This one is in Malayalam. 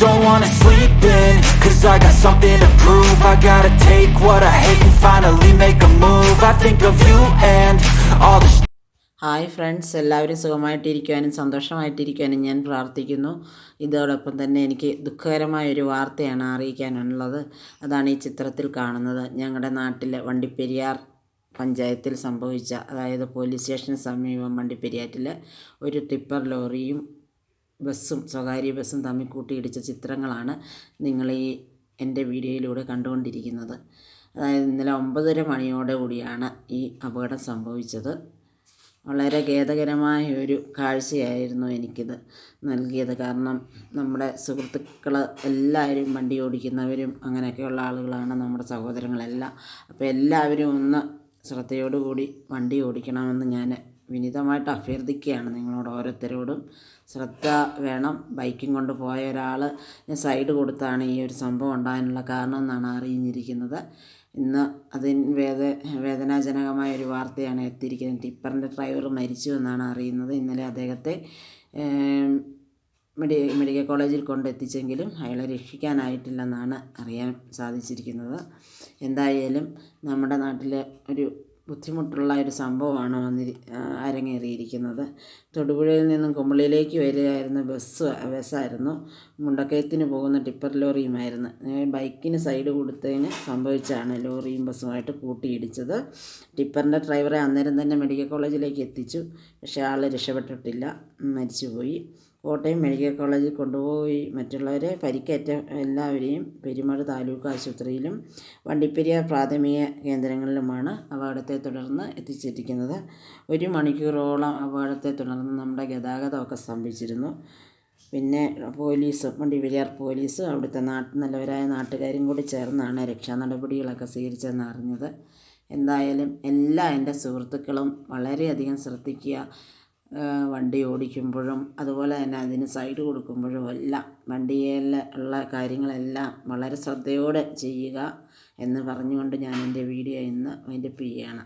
don't wanna sleep in Cause I got something to prove. I gotta take what I hate and finally make a move. I think of you and all the hi friends എല്ലാവരും സുഖമായിട്ടിരിക്കുവാനും സന്തോഷമായിട്ടിരിക്കുവാനും ഞാൻ പ്രാർത്ഥിക്കുന്നു. ഇതോടൊപ്പം തന്നെ എനിക്ക് ദുഃഖകരമായ ഒരു വാർത്തയാണ് അറിയിക്കാനുള്ളത്. അതാണ് ഈ ചിത്രത്തിൽ കാണുന്നത്. ഞങ്ങളുടെ നാട്ടിലെ വണ്ടിപ്പെരിയാർ പഞ്ചായത്തിൽ സംഭവിച്ച അതായത് പോലീസ് സ്റ്റേഷന് സമീപം വണ്ടിപ്പെരിയാറ്റിൽ ഒരു ടിപ്പർ ലോറിയും ബസ്സും സ്വകാര്യ ബസ്സും തമ്മിൽ കൂട്ടിയിടിച്ച ചിത്രങ്ങളാണ് നിങ്ങൾ ഈ എന്റെ വീഡിയോയിലൂടെ കണ്ടുകൊണ്ടിരിക്കുന്നത്. അതായത് ഇന്നലെ ഒമ്പതര മണിയോടെ കൂടിയാണ് ഈ അപകടം സംഭവിച്ചത്. വളരെ ഖേദകരമായ ഒരു കാഴ്ചയായിരുന്നു എനിക്കിത് നൽകിയത്. കാരണം നമ്മുടെ സുഹൃത്തുക്കൾ എല്ലാവരും വണ്ടി ഓടിക്കുന്നവരും അങ്ങനെയൊക്കെയുള്ള ആളുകളാണ് നമ്മുടെ സഹോദരങ്ങളെല്ലാം. അപ്പോൾ എല്ലാവരും ഒന്ന് ശ്രദ്ധയോടുകൂടി വണ്ടി ഓടിക്കണമെന്ന് ഞാൻ വിനീതമായിട്ട് അഭ്യർത്ഥിക്കുകയാണ് നിങ്ങളോട് ഓരോരുത്തരോടും. ശ്രദ്ധ വേണം. ബൈക്കും കൊണ്ട് പോയ ഒരാൾ സൈഡ് കൊടുത്താണ് ഈ ഒരു സംഭവം ഉണ്ടാകാനുള്ള കാരണം എന്നാണ് അറിഞ്ഞിരിക്കുന്നത്. ഇന്ന് അതിന് വേദ വേദനാജനകമായ ഒരു വാർത്തയാണ് എത്തിയിരിക്കുന്നത്. ടിപ്പറിന്റെ ഡ്രൈവർ മരിച്ചു എന്നാണ് അറിയുന്നത്. ഇന്നലെ അദ്ദേഹത്തെ മെഡി മെഡിക്കൽ കോളേജിൽ കൊണ്ടെത്തിച്ചെങ്കിലും അയാളെ രക്ഷിക്കാനായിട്ടില്ലെന്നാണ് അറിയാൻ സാധിച്ചിരിക്കുന്നത്. എന്തായാലും നമ്മുടെ നാട്ടിലെ ഒരു ബുദ്ധിമുട്ടുള്ള ഒരു സംഭവമാണ് വന്നിരി അരങ്ങേറിയിരിക്കുന്നത്. തൊടുപുഴയിൽ നിന്നും കുമ്പളിയിലേക്ക് വരികയായിരുന്ന ബസ് ബസ്സായിരുന്നു. മുണ്ടക്കയത്തിന് പോകുന്ന ടിപ്പർ ലോറിയുമായിരുന്നു. ബൈക്കിന് സൈഡ് കൊടുത്തതിന് സംഭവിച്ചാണ് ലോറിയും ബസ്സുമായിട്ട് കൂട്ടിയിടിച്ചത്. ടിപ്പറിന്റെ ഡ്രൈവറെ അന്നേരം തന്നെ മെഡിക്കൽ കോളേജിലേക്ക് എത്തിച്ചു. പക്ഷേ ആൾ രക്ഷപ്പെട്ടിട്ടില്ല. മരിച്ചുപോയി. കോട്ടയം മെഡിക്കൽ കോളേജിൽ കൊണ്ടുപോയി മറ്റുള്ളവരെ പരിക്കേറ്റ എല്ലാവരെയും പെരുമാട് താലൂക്ക് ആശുപത്രിയിലും വണ്ടിപ്പെരിയാർ പ്രാഥമിക കേന്ദ്രങ്ങളിലുമാണ് അപകടത്തെ തുടർന്ന് എത്തിച്ചിരിക്കുന്നത് ഒരു മണിക്കൂറോളം അപകടത്തെ തുടർന്ന് നമ്മുടെ ഗതാഗതമൊക്കെ സ്തംഭിച്ചിരുന്നു. പിന്നെ പോലീസും വണ്ടിപ്പെരിയാർ പോലീസും അവിടുത്തെ നാട്ട് നല്ലവരായ നാട്ടുകാരും കൂടി ചേർന്നാണ് രക്ഷാ നടപടികളൊക്കെ സ്വീകരിച്ചതെന്ന് അറിഞ്ഞത്. എന്തായാലും എല്ലാ എന്റെ സുഹൃത്തുക്കളും വളരെയധികം ശ്രദ്ധിക്കുക. വണ്ടി ഓടിക്കുമ്പോഴും അതുപോലെ തന്നെ അതിന് സൈഡ് കൊടുക്കുമ്പോഴും എല്ലാം വണ്ടിയിൽ ഉള്ള കാര്യങ്ങളെല്ലാം വളരെ ശ്രദ്ധയോടെ ചെയ്യുക എന്ന് പറഞ്ഞുകൊണ്ട് ഞാൻ എന്റെ വീഡിയോ ഇന്ന് വൈൻഡപ്പ് ചെയ്യുകയാണ്.